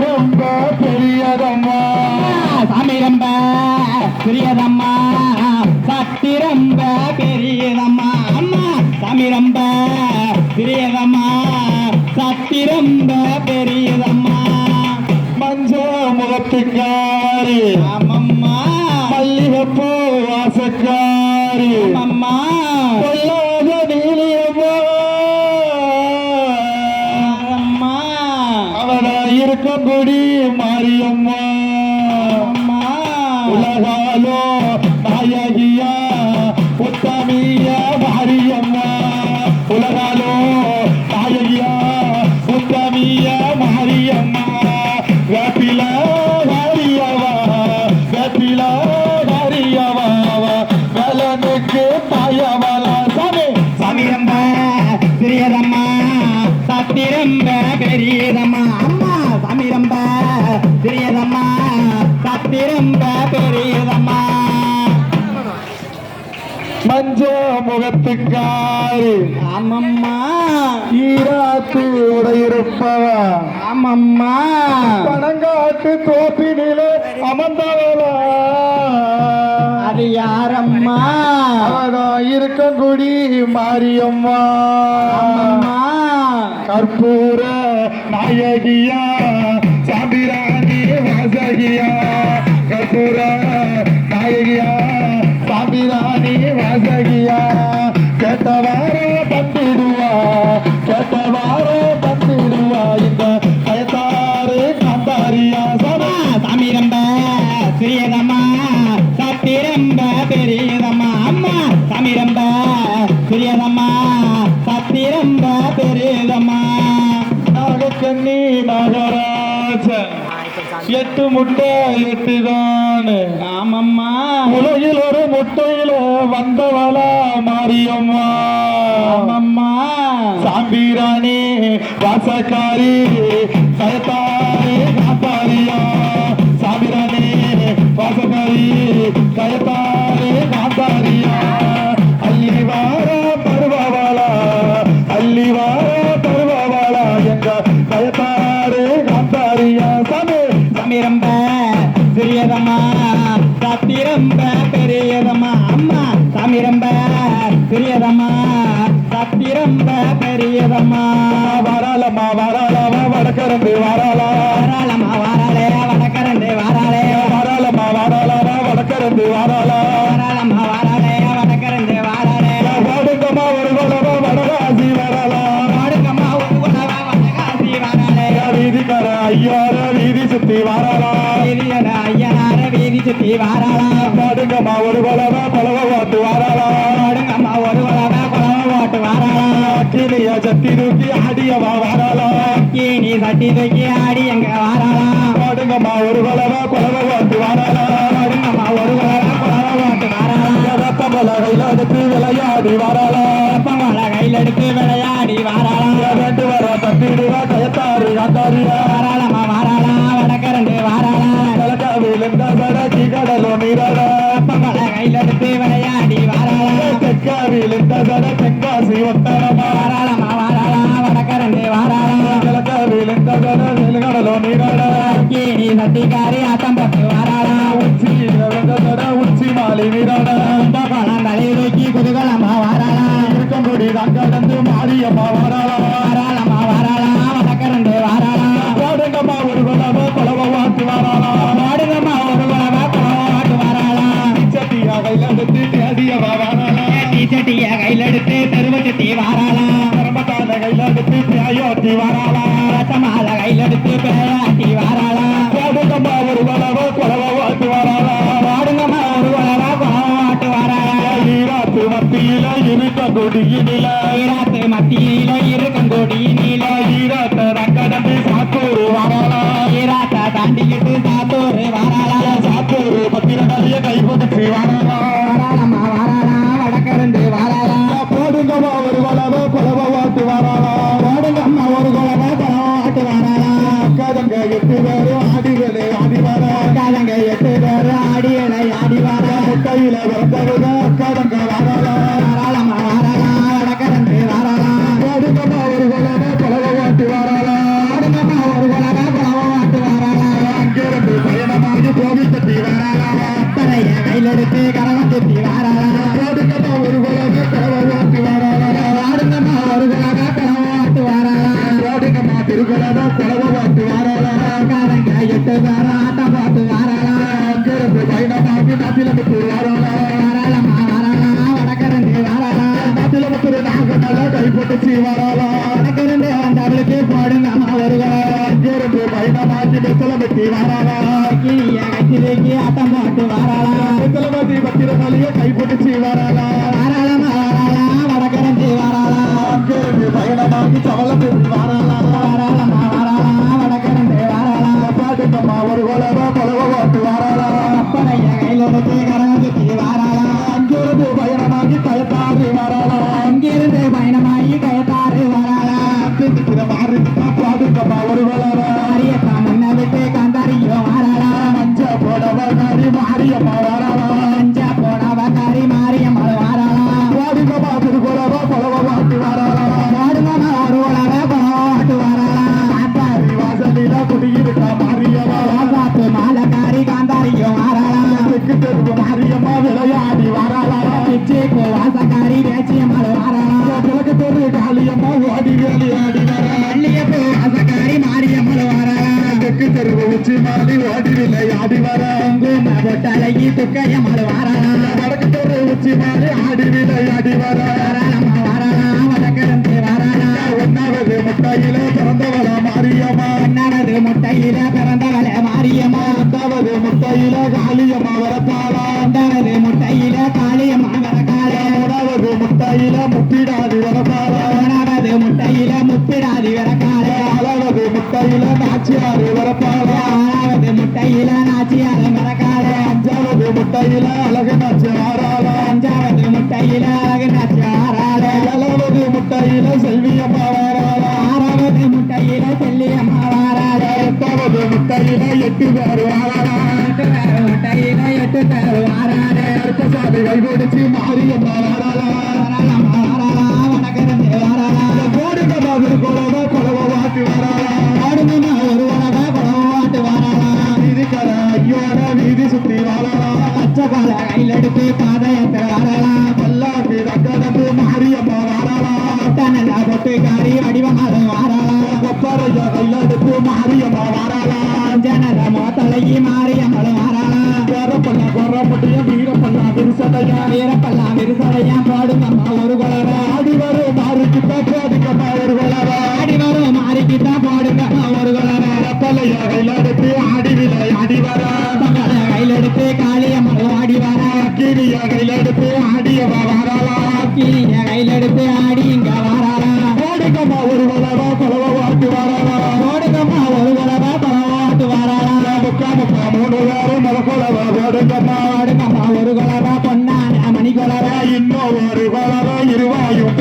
ரொம்ப பெரியதம்மா சாமி ரொம்ப பெரியதம்மா. சக்தி ரொம்ப பெரியதம்மா. அம்மா சாமி ரொம்ப பெரியதம்மா. சக்தி ரொம்ப பெரியதம்மா. மஞ்ச முகத்துக்காரி ஆமம்மா உலகாலோ நாயகியா மஞ்ச முகத்துக்காரி. ஆமம்மா. ஈராத்து உடையிருப்பவா ஆமம்மா. பனங்காட்டு தோப்பினிலே அமர்ந்தவளா. அது யாரம்மா? அவதான் இருக்கங்குடி மாரியம்மா. கற்பூர நாயகியா சாம்பிராணி வாசகியா. கற்பூர நாயகியா. சாம்பிராணி வாசகியா? கேட்டவார தந்திடுவா கேட்டவார தந்திடுவா. இந்த பயத்தாறு காந்தாரியா சமா சாமி ரொம்ப பெரியதம்மா சக்தி ரொம்ப பெரியதம்மா அம்மா சாமி ரொம்ப பெரியதம்மா. சக்தி ரொம்ப பெரியதம்மா நாகக்கண்ணி நாகராஜ எட்டு முட்டை எட்டு தானு. ஆமம்மா. உலகில் ஒரு முட்டையில வந்தவளா மாரியம்மா. ஆமம்மா. சாம்பிராணி வாசக்காரி கயத்தாரி காத்தாரியா. சாம்பிராணி வாசக்காரி கயத்தாரி காத்தாரியா. பெரியதம்மா சக்தி ரொம்ப பெரியதம்மா. வாராளம்மா வாராளமா வடக்கரந்து வாராளா. வாராளம்மா வாராளே வடக்கரண்டு வாராளே. வாராளம்மா வாராளமா வடக்கரந்து வாராளா. வாராளம்மா வாராளே வடக்கரண்டு வாராளே. வாடுங்கம்மா ஒரு வளவா வடகாசி வரலா வாடுங்கம்மா ஒரு உணவா வடகாசி வாராளே. வீதிக்கார ஐயார வீதி சுத்தி வீதியோட ஐயனார வீதி சுத்தி வாராளா. வாடுங்கம்மா ஒரு வளவா வாராளா கீழைய சத்தி தூக்கி ஆடியவா வரலா நீ சட்டி தூக்கி ஆடி எங்க வாராளா. வாடுங்கம்மா ஒரு வளவா பலவ வாட்டு வரலா வாடுங்கம்மா ஒரு உணவா குழவை ஓட்டு வாராளா. ரத்தமல கையில எடுத்து விளையாடி வரலா வெப்பமலை கையில் எடுத்து விளையாடி வாராளா. ரெண்டு வர தட்டிடுவா கயத்தாரு காத்தாரியா வாராளம்மா வாராளா. வடக்கரண்டு வாராளா. கலக்காவில் இந்த கடலோ நீரடா வாராளா உச்சி மாலி நீரடா இந்த பழம் தலை தூக்கி குதுகலம்மா வாராளா இருக்கங்குடி தங்கடந்து மாரியம்மா வரலா வரலா கையில் எடுத்து பேராட்டி வாராளா வாடுங்கம்மா ஒரு வளவோ குலவ வாட்டி வாராளா வாடுங்கம்மா ஒரு குழவை குழவாட்டு வாராளா ஈராத்து மத்தியில இருக்க கொடியினில ஈராத்து மத்தியில இருக்க நீல ஈராத்த ரங்கடந்து சாத்தூர் வாராளா ஈராத்த தாண்டிக்கிட்டு சாத்தூர் வாராளா சாத்தூர் பத்திரகாளிய கைப்பற்றி வரலா வாராளம்மா அக்காதங்க எட்டு பேரும் ஆடிகளே ஆடி வர காலங்க எட்டு பேர் ஆடியலை ஆடி வாரா முட்டையில பிறந்தவங்க எட்டு பேரும் ஆட்டம் போட்டு வாராளா அங்கிருந்து பயணமாகி நாட்டிலமுத்து வாராளா வாராளமா வாராளா வடக்கிருந்து வாராளா நாட்டிலமுத்து நாகமலை கைப்பட்டுச்சு வாராளா வடக்கிருந்து வந்தவளுக்கு போடுங்க அம்மா வருகளா அங்கிருந்து பயணமாகி வெத்தலமெட்டி வாராளா கிளிய கட்டிலுக்கு ஆட்டம் போட்டு வாராளா வெத்தலமதி பத்திரமலையை கைப்பட்டுச்சு வாராளா வாராளமா வாராளா வாராளமா ஒரு கொலவ கொலவ வாட்டு வாராளா அப்பனைய கையில் எடுத்து வாராளா அங்கிருந்து பயணமாகி கயத்தாறு வாராளா அங்கிருந்து பயணமாகி கயத்தாறு வாராளா திட்டுக்கிற ஒரு வாராளா மஞ்ச போடவ மாரியம்மா தெற்கு தெருக்கு மாரியம்மா விளையாடி வாராளா. பிச்சுக்கு வாசக்காரி வேச்சியம்மாள் வாராளா. கிழக்கு தெரு காளியம்மா ஓடி விளையாடி வரா பள்ளியப்பூ வாசக்காரி மாரியம்மாள் வாராளா. தெற்கு தெரு உச்சி மாடி ஓடி விளையாடி வரா. குங்கும பொட்டழகி துக்கையம்மாள் வாராளா. வடக்கு தெரு உச்சி மாடி ஆடி விளையாடி வரா. ஒன்னாவது முட்டையில பிறந்தவளா மாரியம்மா. கண்ணனது முட்டையில பிறந்தவள மாரியம்மா. ரெண்டாவது முட்டையில காளியம்மா வரப்பாளா கண்டனது முட்டையில காளியம்மா வரக்காளே மூணாவது முட்டையில முப்பிடாதி வரப்பாளா மூணாவது முட்டையில முப்பிடாதி வரக்காளே நாலாவது முட்டையில நாச்சியாறு வரப்பாளா ஆறாவது முட்டையில நாச்சியார வரக்காளே அஞ்சாவது முட்டையில அழகு நாச்சி முட்டையில எட்டு பேர் வாராளா எட்டு பேரு முட்டையில ஐயோட வீதி சுத்தி கால கையில் எடுத்து பல்லாக்கு மோத்தலைக்கு மாரியம்மளும் வாராளா கொரப்பண்ணா கொரப்பட்டிய வீரப்பண்ணா விரிசடையா வீரப்பல்லா விரிசலையா போடுங்கம்மா ஒரு குளவ ஆடி வரும் மாறிக்கிட்ட போடுங்கம்மா ஒரு கொலவ. ஆடி வரும் மாறிக்கிட்டா போடுங்கம்மா ஒரு குளவ கொப்பலைய கையில எடுத்து ஆடி வரா. காளியம்மளும் ஆடி வாரா. கிளிய கையில எடுத்து ஆடியவா வாராளா. கீழிய கையில் எடுத்து ஆடி இங்க வாராளா. போடுங்கம்மா ஒரு கொலவ கொலவ మూడు వేరు మొలకొలవ ఓడుగమ్మా ఓడుగమ్మా ஒரு கொலரா பொன்னான மணி கொலரா இன்னும் கொலரா இருவாயும்